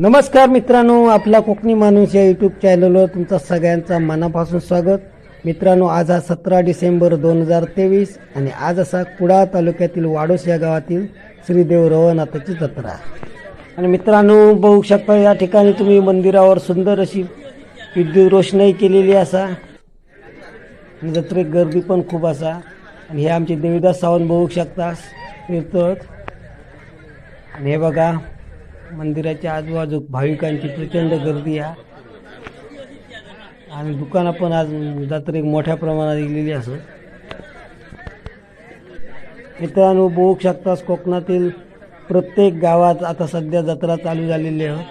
नमस्कार मित्रांनो आपला कोकणी माणूस या यूट्यूब चॅनलवर तुमचं सगळ्यांचा मनापासून स्वागत. मित्रांनो आज हा सतरा डिसेंबर दोन हजार तेवीस आणि आज असा कुडाळ तालुक्यातील वाडोस या गावातील श्रीदेव रवनाथाची जत्रा. आणि मित्रांनो बघू शकता या ठिकाणी तुम्ही मंदिरावर सुंदर अशी विद्युत रोषणाई केलेली असा. आणि जत्रेत गर्दी पण खूप असा. आणि हे आमचे देवीदास सावंत बघू शकता फिरतोत आणि हे बघा मंदिराच्या आजूबाजू भाविकांची प्रचंड गर्दी आहे. आणि दुकानं पण आज जत्रेक मोठ्या प्रमाणात गेलेली असत मित्रांनो बघू शकतास कोकणातील प्रत्येक गावात आता सध्या जत्रा चालू झालेली आहे.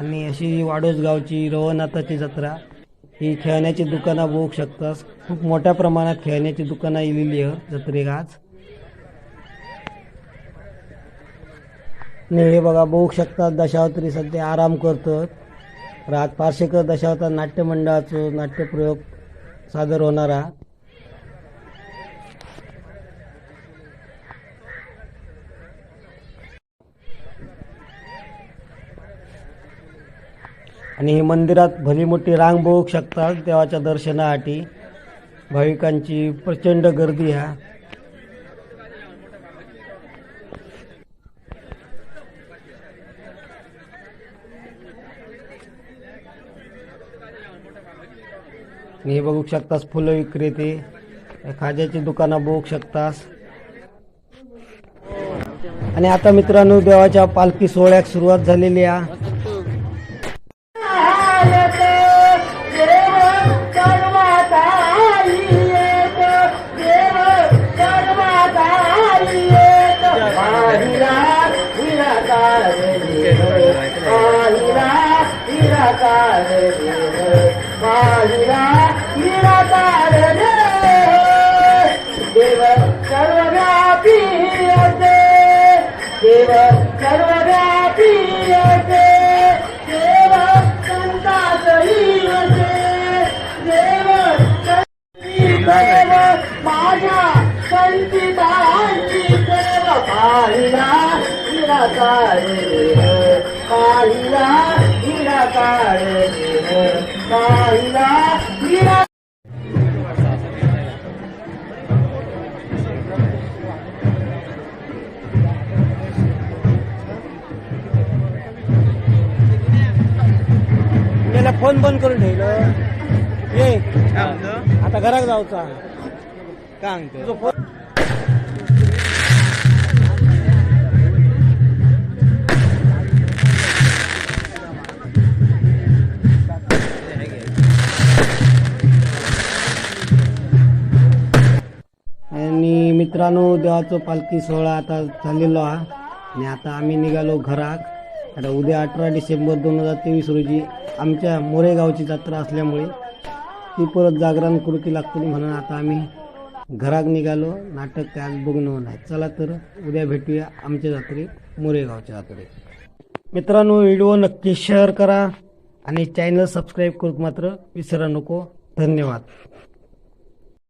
आणि अशी वाडोस गावची रवनाथाची जत्रा ही खेळण्याची दुकानं बघू शकतास. खूप मोठ्या प्रमाणात खेळण्याची दुकानं येलेली आहे जत्रेक आज आणि हे बघा बघू शकतात दशावतरी सध्या आराम करतात रात पार्शेकर दशावतार नाट्य मंडळाचं नाट्यप्रयोग सादर होणारा आणि हे मंदिरात भली मोठी रांग बघू शकतात देवाच्या दर्शनासाठी. भाविकांची प्रचंड गर्दी आहे. आणि हे बघू शकतास फुलं विक्रेते खाज्याची दुकानं बघू शकतास आणि आता मित्रांनो देवाच्या पालखी सोहळ्याक सुरुवात झालेली आहे असे देव सर्वव्यापी असे देव संतासही असे देव देव माझ्या संचितांची देव पाहिला निराकार देव. पाहिला निराकार देव. पाहिला निरा फोन बंद करून ठेवलं. ये. आता घरात जाऊचा तुझं फोन आणि मित्रांनो देवाचं पालखी सोहळा आता झालेलो आहे आणि आता आम्ही निघालो घरात. आता उद्या अठरा डिसेंबर दोन हजार तेवीस रोजी आमच्या मोरेगावची जत्रा असल्यामुळे ती परत जागरण कृती लागतील म्हणून आता आम्ही घरात निघालो. नाटक त्यात आज बघणं नाही चला तर उद्या भेटूया आमच्या जत्रेत मोरेगावच्या जत्रेत. मित्रांनो व्हिडिओ नक्की शेअर करा आणि चॅनल सबस्क्राईब करू मात्र विसरा नको. धन्यवाद.